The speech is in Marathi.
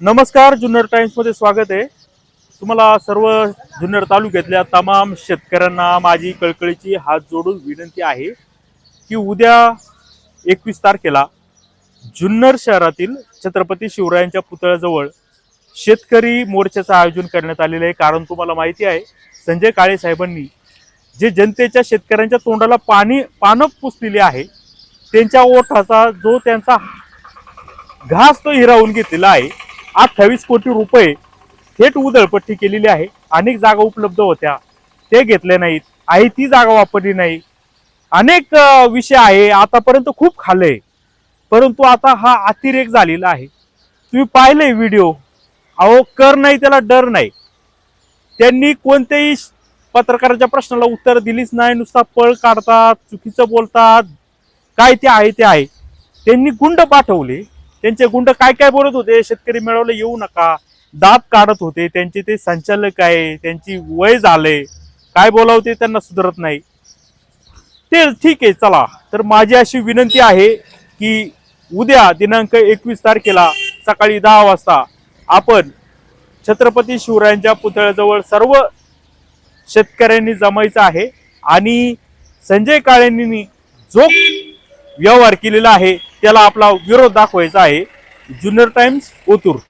नमस्कार जुन्नर टाइम्समध्ये स्वागत आहे. तुम्हाला सर्व जुन्नर तालुक्यातल्या तमाम शेतकऱ्यांना माझी कळकळीची हात जोडून विनंती आहे की उद्या एकवीस तारखेला जुन्नर शहरातील छत्रपती शिवरायांच्या पुतळ्याजवळ शेतकरी मोर्चाचं आयोजन करण्यात आलेलं आहे. कारण तुम्हाला माहिती आहे संजय काळे साहेबांनी जे जनतेच्या शेतकऱ्यांच्या तोंडाला पाणी पानं पुसलेली आहे त्यांच्या ओठाचा जो त्यांचा घास तो हिरावून घेतलेला आहे अठ्ठावीस कोटी रुपये थेट उधळपट्टी केलेली आहे. अनेक जागा उपलब्ध होत्या. ते घेतले नाहीत. आहे ती जागा वापरली नाही. अनेक विषय आहे. आतापर्यंत खूप खाल्ले परंतु आता हा अतिरेक झालेला आहे. तुम्ही पाहिले व्हिडिओ. अहो कर नाही त्याला डर नाही. त्यांनी कोणत्याही पत्रकाराच्या प्रश्नाला उत्तर दिलीच नाही. नुसता पळ काढतात चुकीचं बोलतात. काय ते आहे ते आहे. त्यांनी गुंड पाठवले. त्यांचे गुंड काय काय बोलत होते? शेतकरी मेळावला येऊ नका. दात काढत होते. त्यांचे ते संचालक आहे. त्यांची वय झाले. काय बोलावते त्यांना सुधरत नाही. ते ठीक आहे चला. तर माझी अशी विनंती आहे की उद्या दिनांक एकवीस तारखेला सकाळी दहा वाजता आपण छत्रपती शिवरायांच्या पुतळ्याजवळ सर्व शेतकऱ्यांनी जमायचं आहे आणि संजय काळेंनी जो व्यवहार केलेला आहे. त्याला आपला विरोध दाखवायचा आहे. Junior Times Otur.